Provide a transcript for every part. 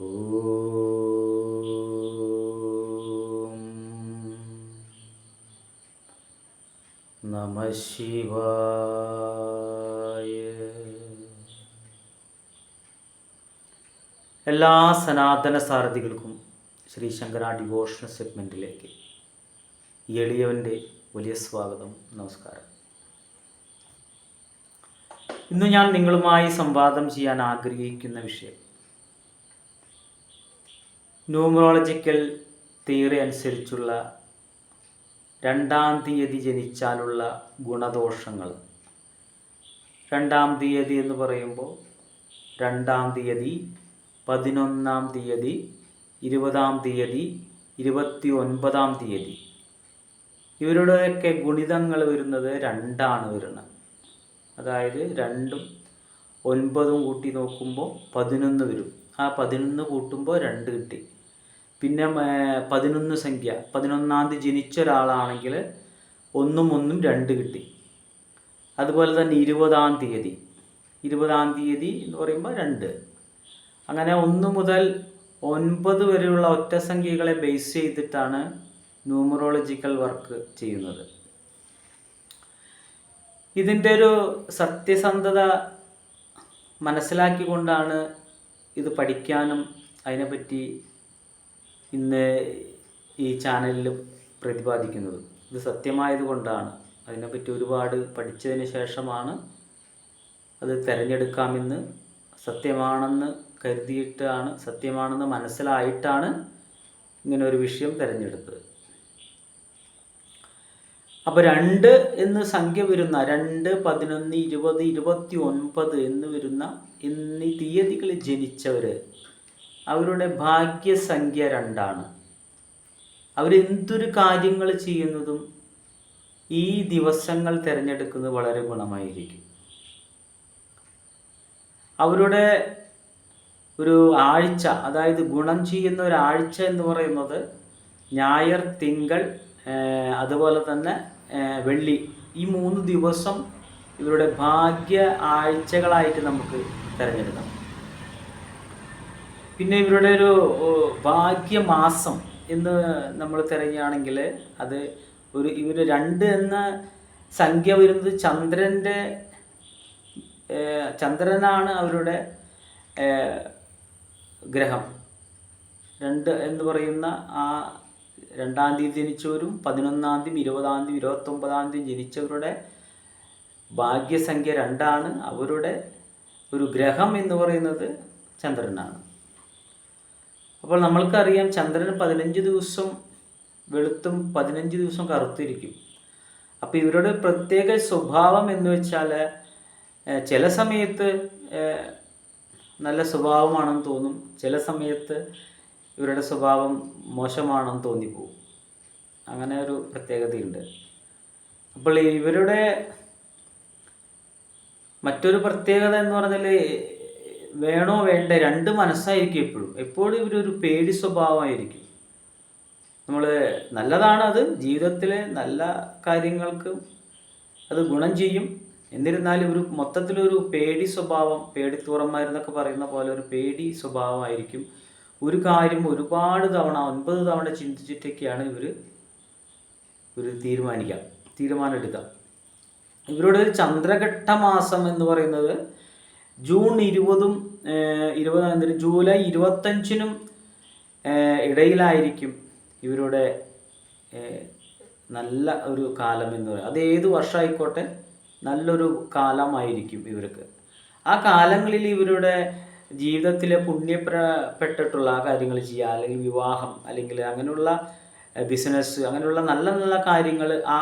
നമ ശിവായ എല്ലാ സനാതന സാരഥികൾക്കും ശ്രീ ശങ്കര ഡിവോഷണൽ സെഗ്മെന്റിലേക്ക് എളിയവന്റെ വലിയ സ്വാഗതം നമസ്കാരം. ഇന്ന് ഞാൻ നിങ്ങളുമായി സംവാദം ചെയ്യാൻ ആഗ്രഹിക്കുന്ന വിഷയം ന്യൂമറോളജിക്കൽ തിയറി അനുസരിച്ചുള്ള രണ്ടാം തീയതി ജനിച്ചാലുള്ള ഗുണദോഷങ്ങൾ. രണ്ടാം തീയതി എന്ന് പറയുമ്പോൾ രണ്ടാം തീയതി പതിനൊന്നാം തീയതി ഇരുപതാം തീയതി ഇരുപത്തി ഒൻപതാം തീയതി. ഇവരുടെയൊക്കെ ഗുണിതങ്ങൾ വരുന്നത് രണ്ടാണ് വരുന്നത്. അതായത് രണ്ടും ഒൻപതും കൂട്ടി നോക്കുമ്പോൾ പതിനൊന്ന് വരും. ആ പതിനൊന്ന് കൂട്ടുമ്പോൾ രണ്ട് കിട്ടി. പിന്നെ പതിനൊന്ന് സംഖ്യ. പതിനൊന്നാം തീയതി ജനിച്ച ഒരാളാണെങ്കിൽ ഒന്നും ഒന്നും രണ്ട് കിട്ടി. അതുപോലെ തന്നെ ഇരുപതാം തീയതി. ഇരുപതാം തീയതി എന്ന് പറയുമ്പോൾ രണ്ട്. അങ്ങനെ ഒന്ന് മുതൽ ഒൻപത് വരെയുള്ള ഒറ്റ സംഖ്യകളെ ബേസ് ചെയ്തിട്ടാണ് ന്യൂമറോളജിക്കൽ വർക്ക് ചെയ്യുന്നത്. ഇതിന്റെ ഒരു സത്യസന്ധത മനസ്സിലാക്കിക്കൊണ്ടാണ് ഇത് പഠിക്കാനും അതിനെപ്പറ്റി ഇന്ന് ഈ ചാനലിൽ പ്രതിപാദിക്കുന്നത്. ഇത് സത്യമായതുകൊണ്ടാണ് അതിനെപ്പറ്റി ഒരുപാട് പഠിച്ചതിന് ശേഷമാണ് അത് തിരഞ്ഞെടുക്കാമെന്ന് സത്യമാണെന്ന് കരുതിയിട്ടാണ് സത്യമാണെന്ന് മനസ്സിലായിട്ടാണ് ഇങ്ങനെ ഒരു വിഷയം തിരഞ്ഞെടുത്തത്. അപ്പോൾ രണ്ട് എന്ന് സംഖ്യ വരുന്ന രണ്ട് പതിനൊന്ന് ഇരുപത് ഇരുപത്തി ഒൻപത് എന്ന് വരുന്ന എന്നീ തീയതികളിൽ ജനിച്ചവർ അവരുടെ ഭാഗ്യസംഖ്യ രണ്ടാണ്. അവരെന്തൊരു കാര്യങ്ങൾ ചെയ്യുന്നതും ഈ ദിവസങ്ങൾ തിരഞ്ഞെടുക്കുന്നത് വളരെ ഗുണമായിരിക്കും. അവരുടെ ഒരു ആഴ്ച അതായത് ഗുണം ചെയ്യുന്ന ആഴ്ച എന്ന് പറയുന്നത് ഞായർ തിങ്കൾ അതുപോലെ തന്നെ വെള്ളി. ഈ മൂന്ന് ദിവസം ഇവരുടെ ഭാഗ്യ ആഴ്ചകളായിട്ട് നമുക്ക് തിരഞ്ഞെടുക്കാം. പിന്നെ ഇവരുടെ ഒരു ഭാഗ്യമാസം എന്ന് നമ്മൾ തിരഞ്ഞാണെങ്കിൽ അത് ഒരു ഇവർ രണ്ട് എന്ന സംഖ്യ വരുന്നത് ചന്ദ്രന്റെ ചന്ദ്രനാണ് അവരുടെ ഗ്രഹം. രണ്ട് എന്ന് പറയുന്ന ആ രണ്ടാം തീയതി ജനിച്ചവരും പതിനൊന്നാം തീയതി ഇരുപതാം തീയതി ഇരുപത്തൊമ്പതാം തീയതി ജനിച്ചവരുടെ ഭാഗ്യസംഖ്യ രണ്ടാണ്. അവരുടെ ഒരു ഗ്രഹം എന്ന് പറയുന്നത് ചന്ദ്രനാണ്. അപ്പോൾ നമ്മൾക്കറിയാം ചന്ദ്രൻ പതിനഞ്ച് ദിവസം വെളുത്തും പതിനഞ്ച് ദിവസം കറുത്തിരിക്കും. അപ്പോൾ ഇവരുടെ പ്രത്യേക സ്വഭാവം എന്ന് വെച്ചാൽ ചില സമയത്ത് നല്ല സ്വഭാവമാണെന്ന് തോന്നും. ചില സമയത്ത് ഇവരുടെ സ്വഭാവം മോശമാണെന്ന് തോന്നിപ്പോവും. അങ്ങനെ ഒരു പ്രത്യേകതയുണ്ട്. അപ്പോൾ ഇവരുടെ മറ്റൊരു പ്രത്യേകത എന്ന് പറഞ്ഞാൽ വേണോ വേണ്ട രണ്ട് മനസ്സായിരിക്കും എപ്പോഴും. എപ്പോഴും ഇവരൊരു പേടി സ്വഭാവമായിരിക്കും. നമ്മൾ നല്ലതാണ് അത്. ജീവിതത്തിലെ നല്ല കാര്യങ്ങൾക്ക് അത് ഗുണം ചെയ്യും. എന്നിരുന്നാലും ഒരു മൊത്തത്തിലൊരു പേടി സ്വഭാവം പേടിത്തൂറന്മാരെന്നൊക്കെ പറയുന്ന പോലെ ഒരു പേടി സ്വഭാവമായിരിക്കും. ഒരു കാര്യം ഒരുപാട് തവണ ഒൻപത് തവണ ചിന്തിച്ചിട്ടൊക്കെയാണ് ഇവർ ഒരു തീരുമാനിക്കുക തീരുമാനം എടുക്കുക ഇവരുടെ ഒരു ചന്ദ്രഘട്ട മാസം എന്ന് പറയുന്നത് ജൂൺ ഇരുപതും ഇരുപതാം തീയതി ജൂലൈ ഇരുപത്തഞ്ചിനും ഇടയിലായിരിക്കും ഇവരുടെ നല്ല ഒരു കാലം എന്ന് പറയുന്നത് അത് ഏത് വർഷമായിക്കോട്ടെ നല്ലൊരു കാലമായിരിക്കും ഇവർക്ക്. ആ കാലങ്ങളിൽ ഇവരുടെ ജീവിതത്തിലെ പുണ്യപ്പെട്ടിട്ടുള്ള ആ കാര്യങ്ങൾ ചെയ്യുക അല്ലെങ്കിൽ വിവാഹം അല്ലെങ്കിൽ അങ്ങനെയുള്ള ബിസിനസ് അങ്ങനെയുള്ള നല്ല നല്ല കാര്യങ്ങൾ ആ,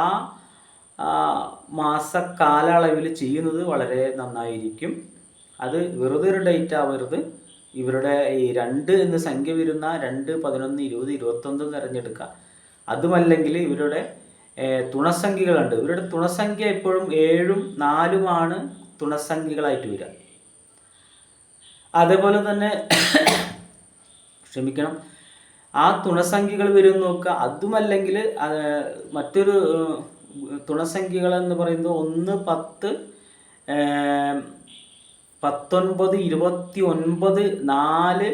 മാസ കാലയളവിൽ ചെയ്യുന്നത് വളരെ നന്നായിരിക്കും. അത് വെറുതെ ഒരു ഡേറ്റ് ആവരുത്. ഇവരുടെ ഈ രണ്ട് എന്ന് സംഖ്യ വരുന്ന രണ്ട് പതിനൊന്ന് ഇരുപത് ഇരുപത്തൊന്ന് തിരഞ്ഞെടുക്കുക. അതുമല്ലെങ്കിൽ ഇവരുടെ തുണസംഖ്യകളുണ്ട്. ഇവരുടെ തുണസംഖ്യ എപ്പോഴും ഏഴും നാലുമാണ് തുണസംഖ്യകളായിട്ട് വരിക. അതേപോലെ തന്നെ ക്ഷമിക്കണം ആ തുണസംഖ്യകൾ വരും നോക്കുക. അതുമല്ലെങ്കിൽ മറ്റൊരു തുണസംഖ്യകൾ എന്ന് പറയുന്നത് ഒന്ന് പത്ത് പത്തൊൻപത് ഇരുപത്തി ഒൻപത് നാല്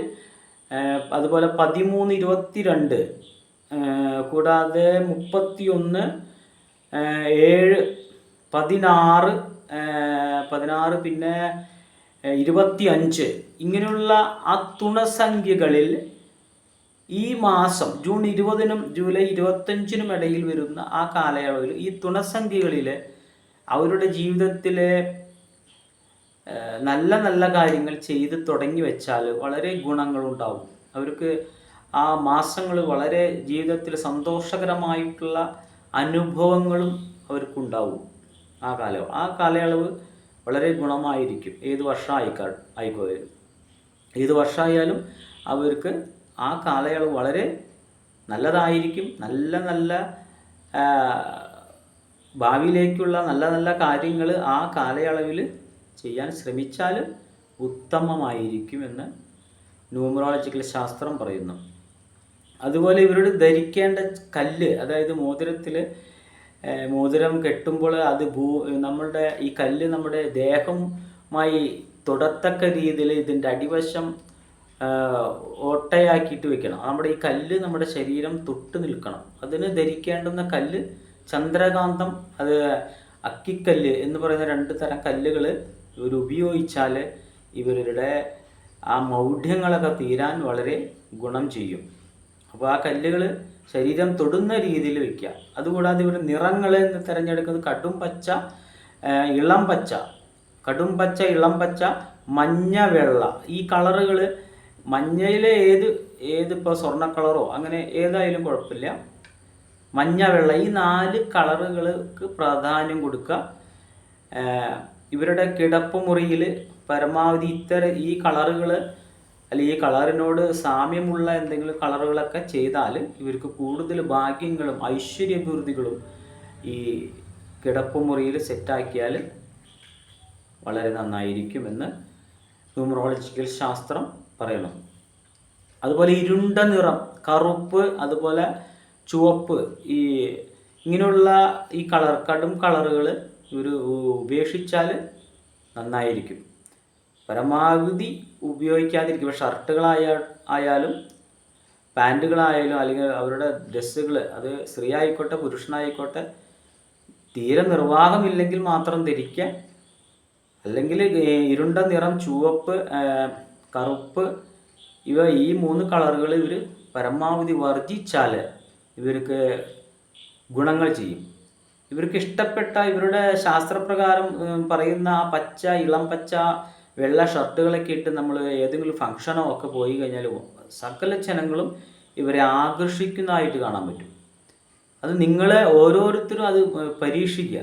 അതുപോലെ പതിമൂന്ന് ഇരുപത്തി രണ്ട് കൂടാതെ മുപ്പത്തി ഒന്ന് ഏഴ് പതിനാറ് പതിനാറ് പിന്നെ ഇരുപത്തി അഞ്ച് ഇങ്ങനെയുള്ള ആ തുണസംഖ്യകളിൽ ഈ മാസം ജൂൺ ഇരുപതിനും ജൂലൈ ഇരുപത്തഞ്ചിനും ഇടയിൽ വരുന്ന ആ കാലയളവിൽ ഈ തുണസംഖ്യകളിൽ അവരുടെ ജീവിതത്തിലെ നല്ല നല്ല കാര്യങ്ങൾ ചെയ്ത് തുടങ്ങി വെച്ചാൽ വളരെ ഗുണങ്ങളുണ്ടാവും. അവർക്ക് ആ മാസങ്ങൾ വളരെ ജീവിതത്തിൽ സന്തോഷകരമായിട്ടുള്ള അനുഭവങ്ങളും അവർക്കുണ്ടാവും. ആ കാലം ആ കാലയളവ് വളരെ ഗുണമായിരിക്കും. ഏത് വർഷം ആയിക്കാ ആയിക്കോയാലും ഏത് വർഷമായാലും അവർക്ക് ആ കാലയളവ് വളരെ നല്ലതായിരിക്കും. നല്ല നല്ല ഭാവിയിലേക്കുള്ള നല്ല നല്ല കാര്യങ്ങൾ ആ കാലയളവിൽ ചെയ്യാൻ ശ്രമിച്ചാൽ ഉത്തമമായിരിക്കുമെന്ന് ന്യൂമറോളജിക്കൽ ശാസ്ത്രം പറയുന്നു. അതുപോലെ ഇവരോട് ധരിക്കേണ്ട കല്ല് അതായത് മോതിരത്തിൽ മോതിരം കെട്ടുമ്പോൾ അത് ഭൂ നമ്മളുടെ ഈ കല്ല് നമ്മുടെ ദേഹവുമായി തൊടത്തക്ക രീതിയിൽ ഇതിന്റെ അടിവശം ഓട്ടയാക്കിയിട്ട് വെക്കണം. നമ്മുടെ ഈ കല്ല് നമ്മുടെ ശരീരം തൊട്ട് നിൽക്കണം. അതിന് ധരിക്കേണ്ടുന്ന കല്ല് ചന്ദ്രകാന്തം അത് അക്കിക്കല്ല് എന്ന് പറയുന്ന രണ്ട് തരം കല്ലുകൾ ഇവർ ഉപയോഗിച്ചാൽ ഇവരുടെ ആ മൗഢ്യങ്ങളൊക്കെ തീരാൻ വളരെ ഗുണം ചെയ്യും. അപ്പോൾ ആ കല്ലുകൾ ശരീരം തൊടുന്ന രീതിയിൽ വയ്ക്കുക അതുകൂടാതെ ഇവർ നിറങ്ങൾ എന്ന് തിരഞ്ഞെടുക്കുന്നത് കടും പച്ച ഇളം പച്ച. കടും പച്ച ഇളം പച്ച മഞ്ഞ വെള്ള. ഈ കളറുകൾ മഞ്ഞയിലെ ഏത് ഏതിപ്പോൾ സ്വർണ കളറോ അങ്ങനെ ഏതായാലും കുഴപ്പമില്ല. മഞ്ഞ വെള്ള ഈ നാല് കളറുകൾക്ക് പ്രാധാന്യം കൊടുക്കുക. ഇവരുടെ കിടപ്പുമുറിയിൽ പരമാവധി ഇത്തരം ഈ കളറുകൾ അല്ലെങ്കിൽ ഈ കളറിനോട് സാമ്യമുള്ള എന്തെങ്കിലും കളറുകളൊക്കെ ചെയ്താൽ ഇവർക്ക് കൂടുതൽ ഭാഗ്യങ്ങളും ഐശ്വര്യഭിവൃദ്ധികളും ഈ കിടപ്പുമുറിയിൽ സെറ്റാക്കിയാൽ വളരെ നന്നായിരിക്കുമെന്ന് ന്യൂമറോളജിക്കൽ ശാസ്ത്രം പറയണം അതുപോലെ ഇരുണ്ട നിറം കറുപ്പ് അതുപോലെ ചുവപ്പ് ഈ ഇങ്ങനെയുള്ള ഈ കളർ കടും കളറുകൾ ഇവർ ഉപേക്ഷിച്ചാൽ നന്നായിരിക്കും. പരമാവധി ഉപയോഗിക്കാതിരിക്കും. ഇപ്പോൾ ഷർട്ടുകളായ ആയാലും പാന്റുകളായാലും അല്ലെങ്കിൽ അവരുടെ ഡ്രസ്സുകൾ അത് സ്ത്രീ ആയിക്കോട്ടെ പുരുഷനായിക്കോട്ടെ തീരെ നിർവാഹമില്ലെങ്കിൽ മാത്രം ധരിക്കുക അല്ലെങ്കിൽ ഇരുണ്ട നിറം ചുവപ്പ് കറുപ്പ് ഇവ ഈ മൂന്ന് കളറുകൾ ഇവർ പരമാവധി വർജിച്ചാൽ ഇവർക്ക് ഗുണങ്ങൾ ചെയ്യും. ഇവർക്ക് ഇഷ്ടപ്പെട്ട ഇവരുടെ ശാസ്ത്രപ്രകാരം പറയുന്ന ആ പച്ച ഇളം പച്ച വെള്ള ഷർട്ടുകളൊക്കെ ഇട്ട് നമ്മൾ ഏതെങ്കിലും ഫംഗ്ഷനോ ഒക്കെ പോയി കഴിഞ്ഞാൽ സകല ജനങ്ങളും ഇവരെ ആകർഷിക്കുന്നതായിട്ട് കാണാൻ പറ്റും. അത് നിങ്ങളെ ഓരോരുത്തരും അത് പരീക്ഷിക്കുക.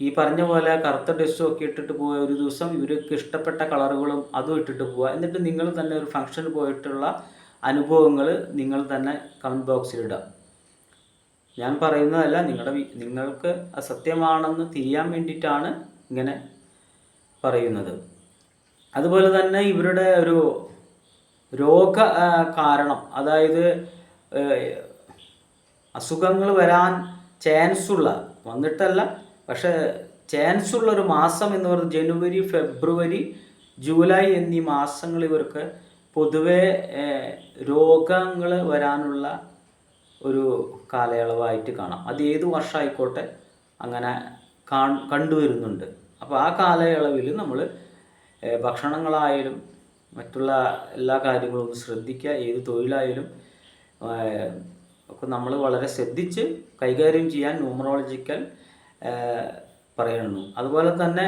ഈ പറഞ്ഞ പോലെ കറുത്ത ഡ്രസ്സും ഒക്കെ ഇട്ടിട്ട് പോയ ഒരു ദിവസം ഇവർക്ക് ഇഷ്ടപ്പെട്ട കളറുകളും അതും ഇട്ടിട്ട് പോവുക. എന്നിട്ട് നിങ്ങൾ തന്നെ ഒരു ഫംഗ്ഷന് പോയിട്ടുള്ള അനുഭവങ്ങൾ നിങ്ങൾ തന്നെ കമന്റ് ബോക്സിൽ ഇടുക. ഞാൻ പറയുന്നതല്ല നിങ്ങളുടെ നിങ്ങൾക്ക് അസത്യമാണെന്ന് തിരിയാൻ വേണ്ടിയിട്ടാണ് ഇങ്ങനെ പറയുന്നത്. അതുപോലെ തന്നെ ഇവരുടെ ഒരു രോഗ കാരണം അതായത് അസുഖങ്ങൾ വരാൻ ചാൻസ് ഉള്ള വന്നിട്ടല്ല പക്ഷേ ഉള്ള ഒരു മാസം എന്ന് പറയുന്നത് ജനുവരി ഫെബ്രുവരി ജൂലൈ എന്നീ മാസങ്ങൾ ഇവർക്ക് പൊതുവേ രോഗങ്ങൾ വരാനുള്ള ഒരു കാലയളവായിട്ട് കാണാം. അത് ഏത് വർഷമായിക്കോട്ടെ അങ്ങനെ കാ കണ്ടുവരുന്നുണ്ട്. അപ്പോൾ ആ കാലയളവിൽ നമ്മൾ ഭക്ഷണങ്ങളായാലും മറ്റുള്ള എല്ലാ കാര്യങ്ങളും ഒന്ന് ശ്രദ്ധിക്കുക. ഏത് തൊഴിലായാലും ഒക്കെ നമ്മൾ വളരെ ശ്രദ്ധിച്ച് കൈകാര്യം ചെയ്യാൻ ന്യൂമറോളജിക്കൽ പറയുന്നു അതുപോലെ തന്നെ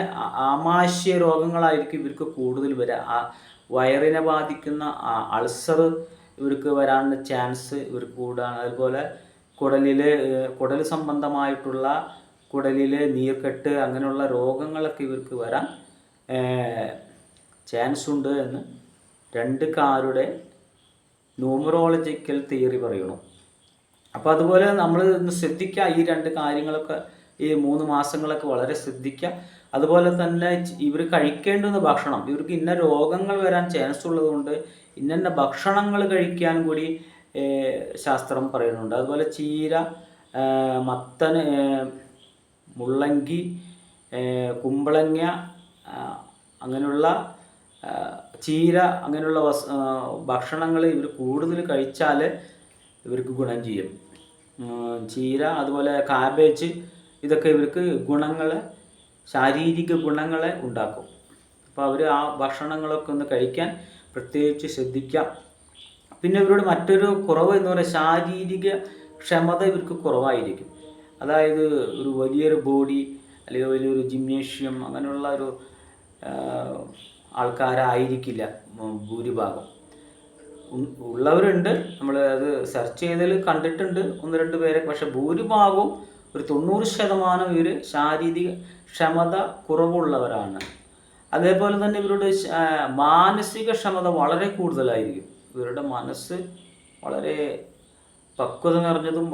ആമാശയ രോഗങ്ങളായിരിക്കും ഇവർക്ക് കൂടുതൽ വരിക വയറിനെ ബാധിക്കുന്ന അൾസർ ഇവർക്ക് വരാനുള്ള ചാൻസ് ഇവർക്ക് കൂടാണ്. അതുപോലെ കുടലിൽ കുടൽ സംബന്ധമായിട്ടുള്ള കുടലിൽ നീർക്കെട്ട് അങ്ങനെയുള്ള രോഗങ്ങളൊക്കെ ഇവർക്ക് വരാൻ ചാൻസ് ഉണ്ട് എന്ന് രണ്ട് കാരുടെ ന്യൂമറോളജിക്കൽ തിയറി പറയണു. അപ്പോൾ അതുപോലെ നമ്മൾ ശ്രദ്ധിക്കുക ഈ രണ്ട് കാര്യങ്ങളൊക്കെ ഈ മൂന്ന് മാസങ്ങളൊക്കെ വളരെ ശ്രദ്ധിക്കുക അതുപോലെ തന്നെ ഇവർ കഴിക്കേണ്ടുന്ന ഭക്ഷണം ഇവർക്ക് ഇന്ന രോഗങ്ങൾ വരാൻ ചാൻസ് ഉള്ളതുകൊണ്ട് ഇന്ന ഭക്ഷണങ്ങൾ കഴിക്കാൻ കൂടി ശാസ്ത്രം പറയുന്നുണ്ട്. അതുപോലെ ചീര മത്തൻ മുള്ളങ്കി കുമ്പളങ്ങ അങ്ങനെയുള്ള ചീര അങ്ങനെയുള്ള വസ് ഭക്ഷണങ്ങൾ ഇവർ കൂടുതൽ കഴിച്ചാൽ ഇവർക്ക് ഗുണം ചെയ്യും. ചീര അതുപോലെ കാബേജ് ഇതൊക്കെ ഇവർക്ക് ഗുണങ്ങളെ ശാരീരിക ഗുണങ്ങളെ ഉണ്ടാക്കും. അപ്പോൾ അവർ ആ ഭക്ഷണങ്ങളൊക്കെ ഒന്ന് കഴിക്കാൻ പ്രത്യേകിച്ച് ശ്രദ്ധിക്കാം പിന്നെ ഇവരുടെ മറ്റൊരു കുറവ് എന്ന് പറയുന്നത് ശാരീരിക ക്ഷമത ഇവർക്ക് കുറവായിരിക്കും. അതായത് ഒരു വലിയൊരു ബോഡി അല്ലെങ്കിൽ വലിയൊരു ജിംനേഷ്യം അങ്ങനെയുള്ള ഒരു ആൾക്കാരായിരിക്കില്ല ഭൂരിഭാഗം. ഉള്ളവരുണ്ട്. നമ്മൾ അത് സെർച്ച് ചെയ്തതിൽ കണ്ടിട്ടുണ്ട് ഒന്ന് രണ്ട് പേരെ. പക്ഷെ ഭൂരിഭാഗവും ഒരു തൊണ്ണൂറ് ശതമാനം ഇവർ ശാരീരിക ക്ഷമത കുറവുള്ളവരാണ്. അതേപോലെ തന്നെ ഇവരുടെ മാനസിക ക്ഷമത വളരെ കൂടുതലായിരിക്കും. ഇവരുടെ മനസ്സ് വളരെ പക്വത നിറഞ്ഞതും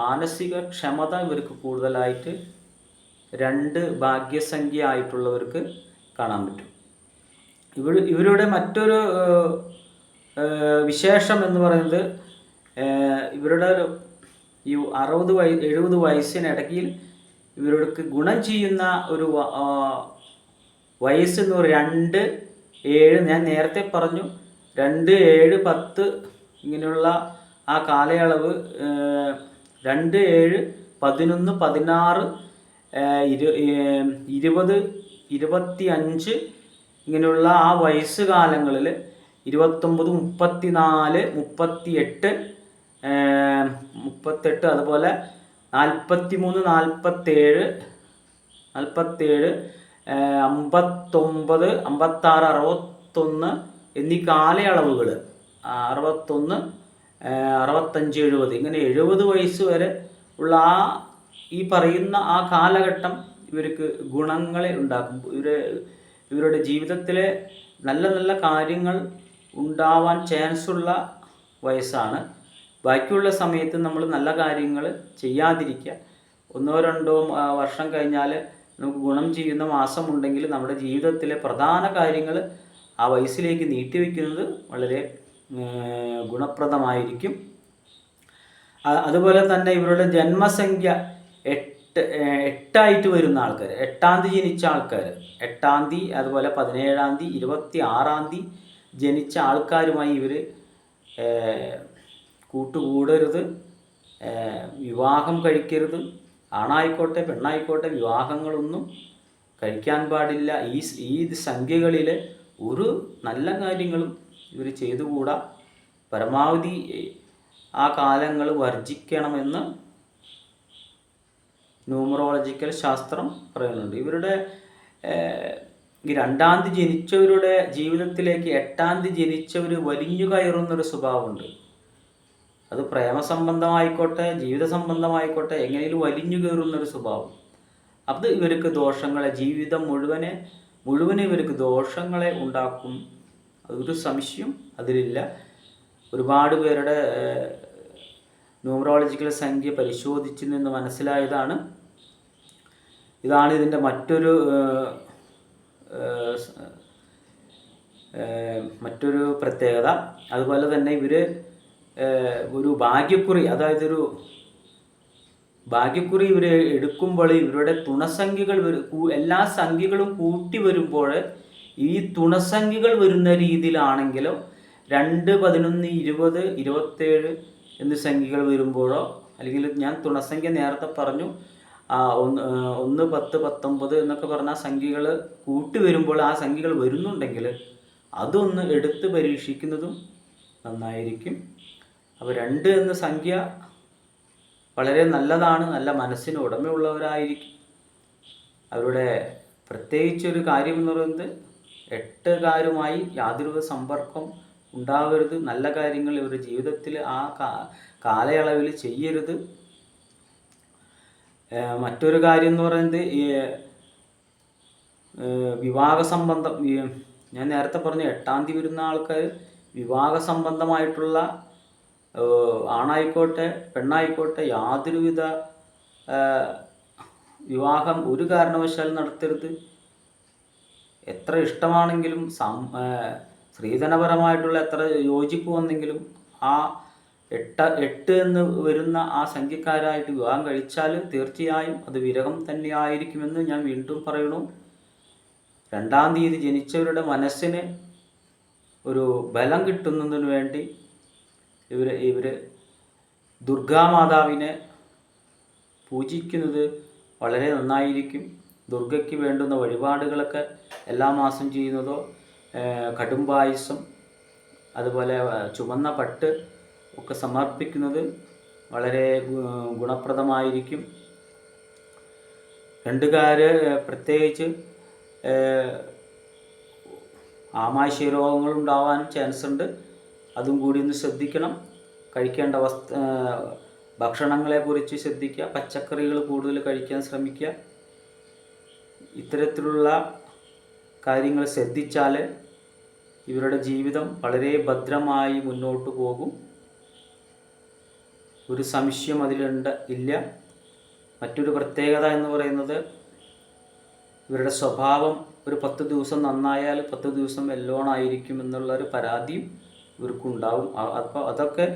മാനസിക ക്ഷമത ഇവർക്ക് കൂടുതലായിട്ട് രണ്ട് ഭാഗ്യസംഖ്യ ആയിട്ടുള്ളവർക്ക് കാണാൻ പറ്റും. ഇവർ ഇവരുടെ മറ്റൊരു വിശേഷം എന്ന് പറയുന്നത് ഇവരുടെ ഈ അറുപത് വയ എഴുപത് വയസ്സിനിടയ്ക്ക് ഇവർക്ക് ഗുണം ചെയ്യുന്ന ഒരു വയസ്സ് എന്ന് പറയും രണ്ട് ഏഴ് ഞാൻ നേരത്തെ പറഞ്ഞു. രണ്ട് ഏഴ് പത്ത് ഇങ്ങനെയുള്ള ആ കാലയളവ് രണ്ട് ഏഴ് പതിനൊന്ന് പതിനാറ് ഇരു ഇരുപത് ഇരുപത്തി അഞ്ച് ഇങ്ങനെയുള്ള ആ വയസ്സ് കാലങ്ങളിൽ ഇരുപത്തൊമ്പത് മുപ്പത്തി നാല് മുപ്പത്തി എട്ട് മുപ്പത്തെട്ട് അതുപോലെ നാൽപ്പത്തി മൂന്ന് നാൽപ്പത്തേഴ് നാൽപ്പത്തേഴ് അമ്പത്തൊമ്പത് അമ്പത്താറ് അറുപത്തൊന്ന് എന്നീ കാലയളവുകൾ. അറുപത്തൊന്ന് അറുപത്തഞ്ച് എഴുപത്. ഇങ്ങനെ എഴുപത് വയസ്സ് വരെ ഉള്ള ആ ഈ പറയുന്ന ആ കാലഘട്ടം ഇവർക്ക് ഗുണങ്ങളെ ഉണ്ടാക്കും. ഇവർ ഇവരുടെ ജീവിതത്തിലെ നല്ല നല്ല കാര്യങ്ങൾ ഉണ്ടാവാൻ ചാൻസ് ഉള്ള വയസ്സാണ്. ബാക്കിയുള്ള സമയത്ത് നമ്മൾ നല്ല കാര്യങ്ങൾ ചെയ്യാതിരിക്കുക. ഒന്നോ രണ്ടോ വർഷം കഴിഞ്ഞാൽ നമുക്ക് ഗുണം ചെയ്യുന്ന മാസമുണ്ടെങ്കിൽ നമ്മുടെ ജീവിതത്തിലെ പ്രധാന കാര്യങ്ങൾ ആ വയസ്സിലേക്ക് നീട്ടിവെക്കുന്നത് വളരെ ഗുണപ്രദമായിരിക്കും. അതുപോലെ തന്നെ ഇവരുടെ ജന്മസംഖ്യ എട്ട് എട്ടായിട്ട് വരുന്ന ആൾക്കാർ എട്ടാം തീയതി ജനിച്ച ആൾക്കാർ എട്ടാം തീയതി അതുപോലെ പതിനേഴാം തീയതി ഇരുപത്തി ആറാം തീയതി ജനിച്ച ആൾക്കാരുമായി ഇവർ കൂട്ടുകൂടരുത് വിവാഹം കഴിക്കരുത് ആണായിക്കോട്ടെ പെണ്ണായിക്കോട്ടെ വിവാഹങ്ങളൊന്നും കഴിക്കാൻ പാടില്ല. ഈ ഈ സംഖ്യകളിൽ ഒരു നല്ല കാര്യങ്ങളും ഇവർ ചെയ്തുകൂടാ. പരമാവധി ആ കാലങ്ങൾ വർജിക്കണമെന്ന് ന്യൂമറോളജിക്കൽ ശാസ്ത്രം പറയുന്നുണ്ട്. ഇവരുടെ ഈ രണ്ടാം തീയതി ജനിച്ചവരുടെ ജീവിതത്തിലേക്ക് എട്ടാം തീയതി ജനിച്ചവർ വലിഞ്ഞു കയറുന്നൊരു സ്വഭാവമുണ്ട്. അത് പ്രേമസംബന്ധമായിക്കോട്ടെ ജീവിത സംബന്ധമായിക്കോട്ടെ എങ്ങനെയും വലിഞ്ഞു കയറുന്നൊരു സ്വഭാവം. അത് ഇവർക്ക് ദോഷങ്ങളെ ജീവിതം മുഴുവനെ മുഴുവനെ ഇവർക്ക് ദോഷങ്ങളെ ഉണ്ടാക്കും. അതൊരു സംശയം അതിലില്ല. ഒരുപാട് പേരുടെ ന്യൂമറോളജിക്കൽ സംഖ്യ പരിശോധിച്ച് നിന്ന് മനസ്സിലായതാണ്. ഇതാണ് ഇതിന്റെ മറ്റൊരു മറ്റൊരു പ്രത്യേകത. അതുപോലെ തന്നെ ഇവർ ഒരു ഭാഗ്യക്കുറി അതായത് ഒരു ഭാഗ്യക്കുറി ഇവർ എടുക്കുമ്പോൾ ഇവരുടെ തുണസംഖ്യകൾ എല്ലാ സംഖ്യകളും കൂട്ടി വരുമ്പോൾ ഈ തുണസംഖ്യകൾ വരുന്ന രീതിയിലാണെങ്കിലോ രണ്ട് പതിനൊന്ന് ഇരുപത് ഇരുപത്തേഴ് എന്ന സംഖ്യകൾ വരുമ്പോഴോ അല്ലെങ്കിൽ ഞാൻ തുണസംഖ്യ നേരത്തെ പറഞ്ഞു ഒന്ന് ഒന്ന് പത്ത് പത്തൊമ്പത് എന്നൊക്കെ പറഞ്ഞ സംഖ്യകൾ കൂട്ടി വരുമ്പോൾ ആ സംഖ്യകൾ വരുന്നുണ്ടെങ്കിൽ അതൊന്ന് എടുത്ത് പരീക്ഷിക്കുന്നതും നന്നായിരിക്കും. അപ്പോൾ രണ്ട് എന്ന സംഖ്യ വളരെ നല്ലതാണ് നല്ല മനസ്സിന് ഉടമയുള്ളവരായിരിക്കും. അവരുടെ പ്രത്യേകിച്ചൊരു കാര്യം എന്ന് പറയുന്നത് എട്ടുകാരുമായി യാതൊരു സമ്പർക്കം ഉണ്ടാവരുത് നല്ല കാര്യങ്ങൾ ഇവരുടെ ജീവിതത്തിൽ ആ കാലയളവിൽ ചെയ്യരുത്. മറ്റൊരു കാര്യം എന്ന് പറയുന്നത് ഈ വിവാഹ സംബന്ധം ഞാൻ നേരത്തെ പറഞ്ഞു എട്ടാം തീയതി വരുന്ന ആൾക്കാർ വിവാഹ സംബന്ധമായിട്ടുള്ള ആണായിക്കോട്ടെ പെണ്ണായിക്കോട്ടെ യാതൊരുവിധ വിവാഹം ഒരു കാരണവശാലും നടത്തരുത്. എത്ര ഇഷ്ടമാണെങ്കിലും സം സ്ത്രീധനപരമായിട്ടുള്ള എത്ര യോജിപ്പ് വന്നെങ്കിലും ആ എട്ട എട്ട് എന്ന് വരുന്ന ആ സംഖ്യക്കാരായിട്ട് വിവാഹം കഴിച്ചാൽ തീർച്ചയായും അത് വിരഹം തന്നെയായിരിക്കുമെന്ന് ഞാൻ വീണ്ടും പറയണു. രണ്ടാം തീയതി ജനിച്ചവരുടെ മനസ്സിന് ഒരു ബലം കിട്ടുന്നതിന് വേണ്ടി ഇവർ ഇവർ ദുർഗാമാതാവിനെ പൂജിക്കുന്നത് വളരെ നന്നായിരിക്കും. ദുർഗയ്ക്ക് വേണ്ടുന്ന വഴിപാടുകളൊക്കെ എല്ലാ മാസം ചെയ്യുന്നതോ ഏഹ് കടും പായസം അതുപോലെ ചുമന്ന പട്ട് ഒക്കെ സമർപ്പിക്കുന്നത് വളരെ ഗുണപ്രദമായിരിക്കും. രണ്ടുകാർ പ്രത്യേകിച്ച് ആമാശയ രോഗങ്ങൾ ഉണ്ടാവാൻ ചാൻസ് ഉണ്ട് അതും കൂടി ഒന്ന് ശ്രദ്ധിക്കണം. കഴിക്കേണ്ട വസ്തു ഭക്ഷണങ്ങളെ കുറിച്ച് ശ്രദ്ധിക്കുക. പച്ചക്കറികൾ കൂടുതൽ കഴിക്കാൻ ശ്രമിക്കുക. ഇത്തരത്തിലുള്ള കാര്യങ്ങൾ ശ്രദ്ധിച്ചാൽ ഇവരുടെ ജീവിതം വളരെ ഭദ്രമായി മുന്നോട്ട് പോകും. ഒരു സംശയം അതിലുണ്ട് ഇല്ല. മറ്റൊരു പ്രത്യേകത എന്ന് പറയുന്നത് ഇവരുടെ സ്വഭാവം ഒരു പത്ത് ദിവസം നന്നായാൽ പത്ത് ദിവസം എല്ലോണായിരിക്കും എന്നുള്ള ഒരു പരാതിയും ഇവർക്കുണ്ടാവും. അപ്പോൾ അതൊക്കെ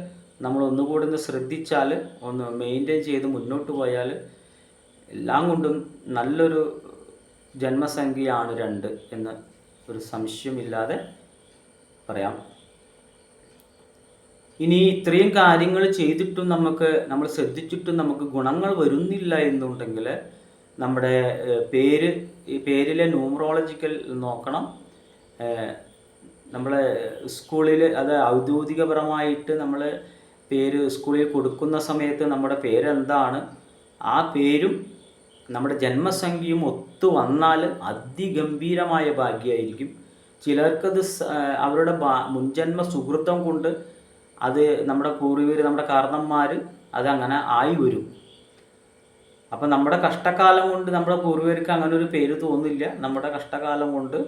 നമ്മൾ ഒന്നുകൂടി ഒന്ന് ശ്രദ്ധിച്ചാൽ ഒന്ന് മെയിന്റെയിൻ ചെയ്ത് മുന്നോട്ട് പോയാൽ എല്ലാം കൊണ്ടും നല്ലൊരു ജന്മസംഖ്യയാണ് രണ്ട് എന്ന് ഒരു സംശയമില്ലാതെ പറയാം. ഇനി ഇത്രയും കാര്യങ്ങൾ ചെയ്തിട്ടും നമുക്ക് നമ്മൾ ശ്രദ്ധിച്ചിട്ടും നമുക്ക് ഗുണങ്ങൾ വരുന്നില്ല എന്നുണ്ടെങ്കിൽ നമ്മുടെ പേര് ഈ പേരിലെ ന്യൂമറോളജിക്കൽ നോക്കണം. നമ്മൾ സ്കൂളിൽ അത് ഔദ്യോഗികപരമായിട്ട് നമ്മൾ പേര് സ്കൂളിൽ കൊടുക്കുന്ന സമയത്ത് നമ്മുടെ പേരെന്താണ്? ആ പേരും നമ്മുടെ ജന്മസംഖ്യയും ഒത്തു വന്നാൽ അതിഗംഭീരമായ ഭാഗ്യമായിരിക്കും ചിലർക്കത് അവരുടെ മുൻജന്മ സുഹൃത്തം കൊണ്ട് അത് നമ്മുടെ പൂർവികർ നമ്മുടെ കാരണന്മാർ അതങ്ങനെ ആയി വരും. അപ്പം നമ്മുടെ കഷ്ടകാലം കൊണ്ട് നമ്മുടെ പൂർവികർക്ക് അങ്ങനെ ഒരു പേര് തോന്നില്ല. നമ്മുടെ കഷ്ടകാലം കൊണ്ട്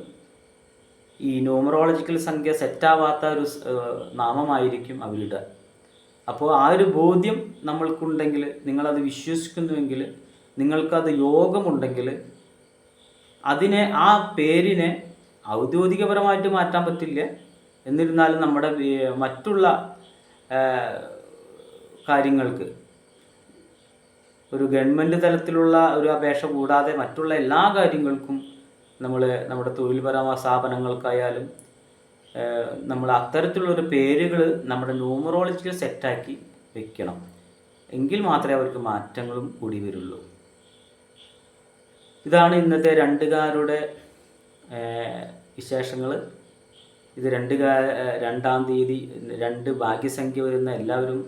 ഈ ന്യൂമറോളജിക്കൽ സംഖ്യ സെറ്റാവാത്ത ഒരു നാമമായിരിക്കും അവരുടെ അപ്പോൾ ആ ഒരു ബോധ്യം നമ്മൾക്കുണ്ടെങ്കിൽ നിങ്ങളത് വിശ്വസിക്കുന്നുവെങ്കിൽ നിങ്ങൾക്കത് യോഗമുണ്ടെങ്കിൽ അതിനെ ആ പേരിനെ ഔദ്യോഗികപരമായിട്ട് മാറ്റാൻ പറ്റില്ല. എന്നിരുന്നാലും നമ്മുടെ മറ്റുള്ള കാര്യങ്ങൾക്ക് ഒരു ഗവൺമെന്റ് തലത്തിലുള്ള ഒരു അപേക്ഷ കൂടാതെ മറ്റുള്ള എല്ലാ കാര്യങ്ങൾക്കും നമ്മൾ നമ്മുടെ തൊഴിൽപരമായ സ്ഥാപനങ്ങൾക്കായാലും നമ്മൾ അത്തരത്തിലുള്ളൊരു പേരുകൾ നമ്മുടെ ന്യൂമറോളജിക്കൽ സെറ്റാക്കി വെക്കണം. എങ്കിൽ മാത്രമേ അവർക്ക് മാറ്റങ്ങളും കൂടി വരുള്ളൂ. ഇതാണ് ഇന്നത്തെ രണ്ടുകാരുടെ വിശേഷങ്ങൾ ഇത് രണ്ട് രണ്ടാം തീയതി രണ്ട് ഭാഗ്യസംഖ്യ വരുന്ന എല്ലാവരും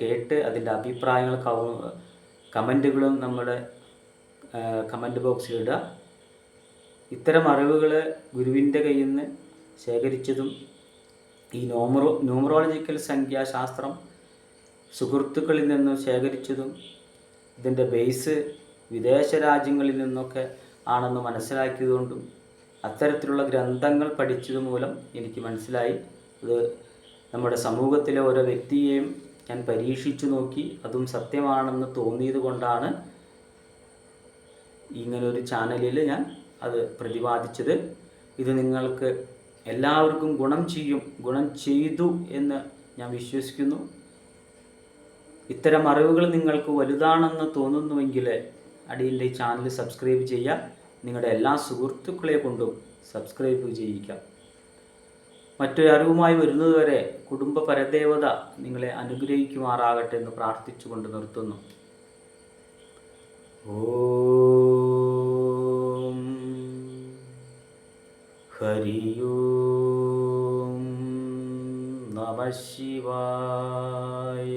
കേട്ട് അതിന്റെ അഭിപ്രായങ്ങൾ കമന്റുകളും നമ്മുടെ കമന്റ് ബോക്സിൽ ഇടുക ഇത്തരം അറിവുകൾ ഗുരുവിന്റെ കയ്യിൽ നിന്ന് ശേഖരിച്ചതും ഈ നോമറോ ന്യൂമറോളജിക്കൽ സംഖ്യാശാസ്ത്രം സുഹൃത്തുക്കളിൽ നിന്നും ശേഖരിച്ചതും ഇതിന്റെ ബേസ് വിദേശ രാജ്യങ്ങളിൽ നിന്നൊക്കെ ആണെന്ന് മനസ്സിലാക്കിയതുകൊണ്ടും അത്തരത്തിലുള്ള ഗ്രന്ഥങ്ങൾ പഠിച്ചത് മൂലം എനിക്ക് മനസ്സിലായി. അത് നമ്മുടെ സമൂഹത്തിലെ ഓരോ വ്യക്തിയെയും ഞാൻ പരീക്ഷിച്ചു നോക്കി അതും സത്യമാണെന്ന് തോന്നിയത് കൊണ്ടാണ് ഇങ്ങനൊരു ചാനലിൽ ഞാൻ അത് പ്രതിപാദിച്ചത്. ഇത് നിങ്ങൾക്ക് എല്ലാവർക്കും ഗുണം ചെയ്യും ഗുണം ചെയ്തു എന്ന് ഞാൻ വിശ്വസിക്കുന്നു. ഇത്തരം അറിവുകൾ നിങ്ങൾക്ക് വലുതാണെന്ന് തോന്നുന്നുവെങ്കിൽ അടിയിലെ ചാനൽ സബ്സ്ക്രൈബ് ചെയ്യുക. നിങ്ങളുടെ എല്ലാ സുഹൃത്തുക്കളെ കൊണ്ടും സബ്സ്ക്രൈബ് ചെയ്യിക്കാം മറ്റൊരു അറിവുമായി വരുന്നതുവരെ കുടുംബ പരദേവത നിങ്ങളെ അനുഗ്രഹിക്കുമാറാകട്ടെ എന്ന് പ്രാർത്ഥിച്ചുകൊണ്ട് നിർത്തുന്നു. ഓം ഹരിയോ നമ ശിവായ.